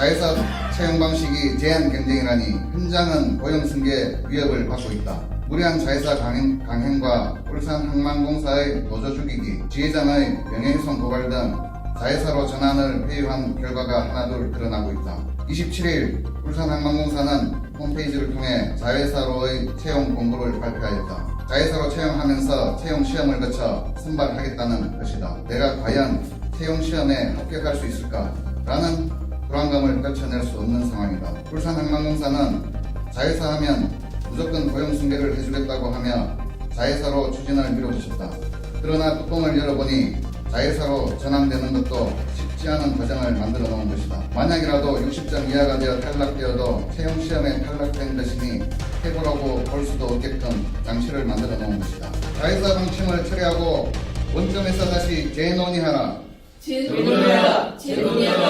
자회사 채용 방식이 제한 경쟁이라니 현장은 고용 승계 위협을 받고 있다. 무리한 자회사 강행, 강행과 울산 항만공사의 노조 죽이기, 지회장의 명예훼손 고발 등 자회사로 전환을 회유한 결과가 하나둘 드러나고 있다. 27일 울산항만공사는 홈페이지를 통해 자회사로의 채용 공고를 발표하였다. 자회사로 채용하면서 채용 시험을 거쳐 선발하겠다는 것이다. 내가 과연 채용 시험에 합격할 수 있을까? 라는 불안감을 떨쳐낼 수 없는 상황이다. 울산항만공사는 자회사 하면 무조건 고용 승계를 해주겠다고 하며 자회사로 추진을 미뤄주셨다. 그러나 뚜껑을 열어보니 자회사로 전환되는 것도 쉽지 않은 과정을 만들어 놓은 것이다. 만약이라도 60점 이하가 되어 탈락되어도 채용 시험에 탈락된 것이니 해고라고 볼 수도 없게끔 장치를 만들어 놓은 것이다. 자회사 방침을 처리하고 원점에서 다시. 재논의하라 재논의하라 재논의하라